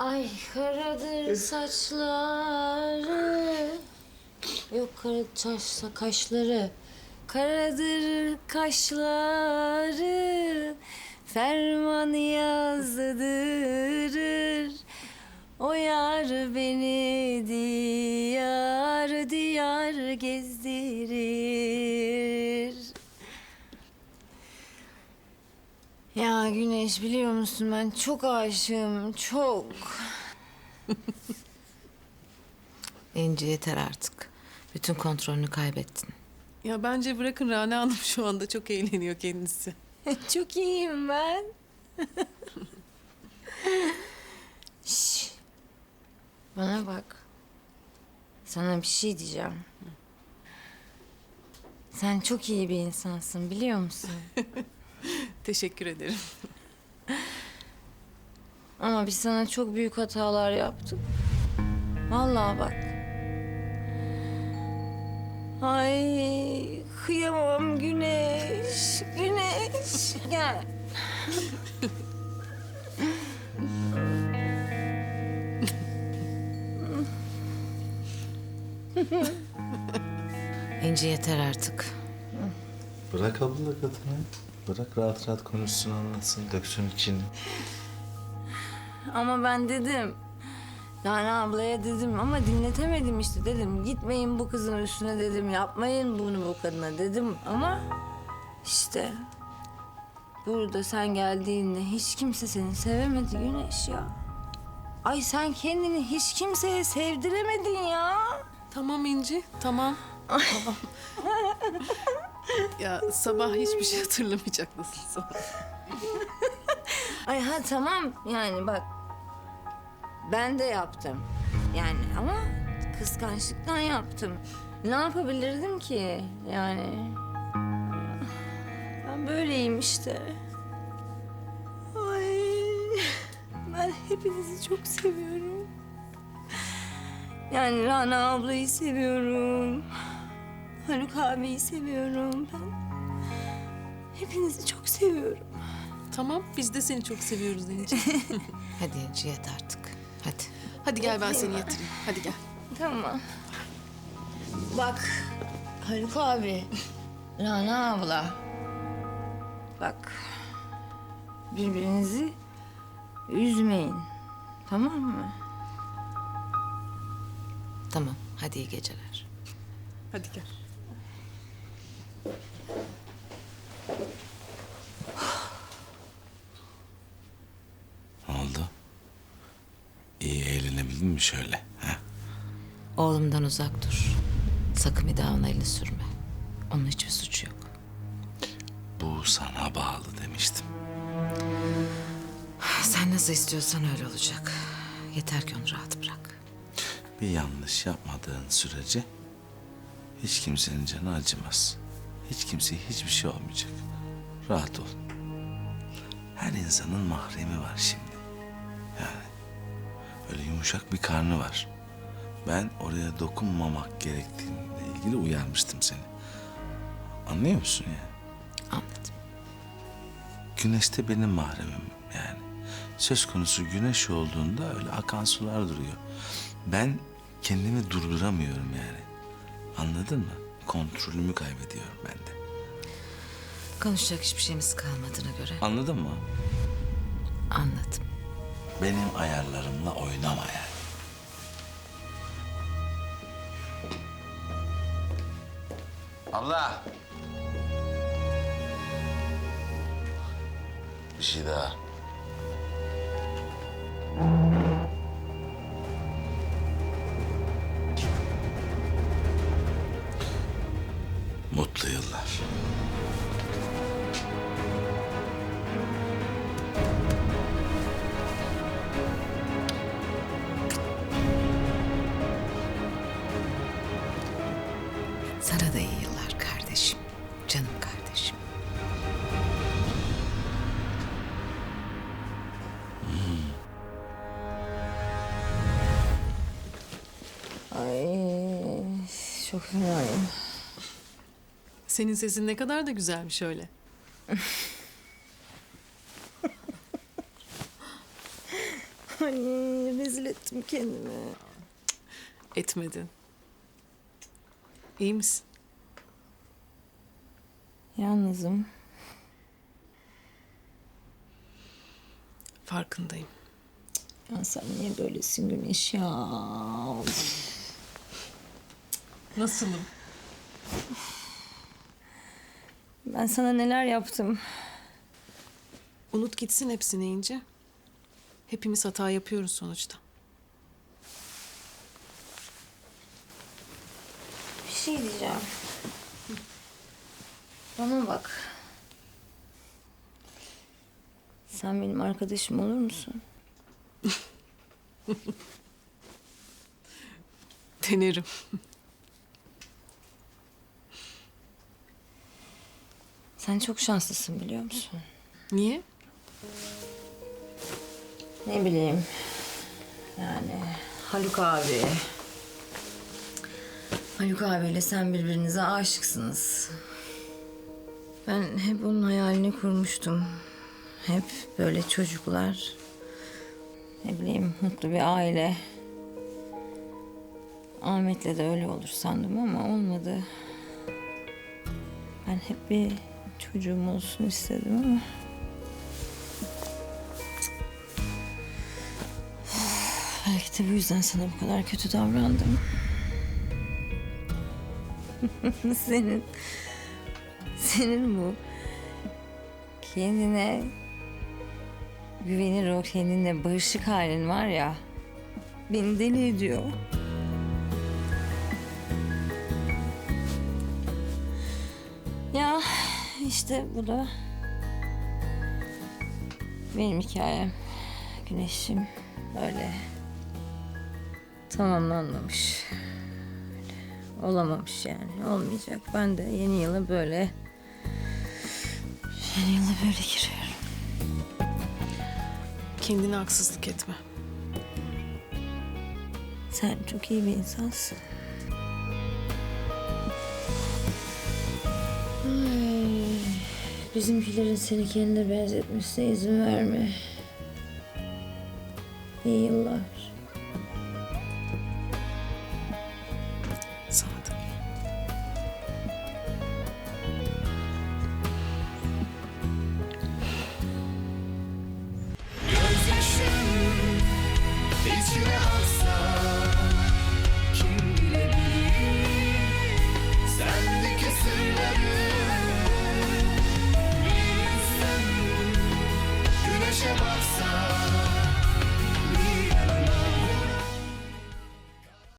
Ay karadır saçları. Yok kara saç, kaşları. Karadır kaşları. Ferman yazdırır. Güneş biliyor musun ben çok aşığım çok. İnci yeter artık. Bütün kontrolünü kaybettin. Ya bence bırakın Rana Hanım şu anda çok eğleniyor kendisi. çok iyiyim ben. Şş. Bana bak. Sana bir şey diyeceğim. Sen çok iyi bir insansın biliyor musun? Teşekkür ederim. Ama biz sana çok büyük hatalar yaptık. Vallahi bak. Ay kıyamam Güneş. Güneş gel. İnci yeter artık. Bırak abla kadını. Bırak rahat rahat konuşsun anlatsın döksün içini. Ama ben dedim. Yani ablaya dedim ama dinletemedim işte dedim. Gitmeyin bu kızın üstüne dedim. Yapmayın bunu bu kadına dedim ama işte burada sen geldiğinde hiç kimse seni sevemedi Güneş ya. Ay sen kendini hiç kimseye sevdiremedin ya. Tamam İnci, tamam. tamam. ya sabah hiçbir şey hatırlamayacak nasılsa. Ay ha tamam yani bak ben de yaptım yani ama kıskançlıktan yaptım. Ne yapabilirdim ki yani? Ben böyleyim işte. Ay ben hepinizi çok seviyorum. Yani Rana ablayı seviyorum. Haluk abiyi seviyorum ben. Hepinizi çok seviyorum. Tamam, biz de seni çok seviyoruz İnci. Hadi İnci yet artık. Hadi. Hadi gel ben seni yatırayım. Hadi gel. Tamam. Bak Haluk abi, Rana abla. Bak birbirinizi üzmeyin. Tamam mı? Tamam. Hadi iyi geceler. Hadi gel. Ne oldu? İyi eğlenebildin mi şöyle? Ha? Oğlumdan uzak dur. Sakın bir daha ona elini sürme. Onun hiçbir suçu yok. Bu sana bağlı demiştim. Sen nasıl istiyorsan öyle olacak. Yeter ki onu rahat bırak. Bir yanlış yapmadığın sürece hiç kimsenin canı acımaz. Hiç kimseye hiçbir şey olmayacak. Rahat ol. Her insanın mahremi var şimdi. Öyle yumuşak bir karnı var. Ben oraya dokunmamak gerektiğiyle ilgili uyarmıştım seni. Anlıyor musun ya? Anladım. Güneş de benim mahremim yani. Söz konusu güneş olduğunda öyle akan sular duruyor. Ben kendimi durduramıyorum yani. Anladın mı? Kontrolümü kaybediyorum ben de. Konuşacak hiçbir şeyimiz kalmadığına göre Anladın mı? anladım. Benim ayarlarımla oynama yani. Abla. Bir şey daha. Çok fenayım. Senin sesin ne kadar da güzelmiş öyle. Ay rezil ettim kendimi. Etmedin. İyi misin? Yalnızım. Farkındayım. Ya sen niye böylesin Güneş ya? Of. Nasılım? Ben sana neler yaptım. Unut gitsin hepsini İnci. Hepimiz hata yapıyoruz sonuçta. Bir şey diyeceğim. Bana bak. Sen benim arkadaşım olur musun? Denerim. Sen çok şanslısın biliyor musun? Niye? Ne bileyim. Yani Haluk abi. Haluk abiyle sen birbirinize aşıksınız. Ben hep onun hayalini kurmuştum. Hep böyle çocuklar. Ne bileyim mutlu bir aile. Ahmet'le de öyle olur sandım ama olmadı. Ben hep bir çocuğum olsun istedim ama. Belki de bu yüzden sana bu kadar kötü davrandım. senin, senin bu kendine güvenir o kendine barışık halin var ya beni deli ediyor. Ya işte bu da benim hikayem. Güneşim öyle tamamlanmamış. Olamamış yani. Olmayacak. Ben de yeni yıla böyle yeni yıla böyle giriyorum. Kendine haksızlık etme. Sen çok iyi bir insansın. Ay, bizimkilerin seni kendine benzetmesine izin verme. İyi yıllar.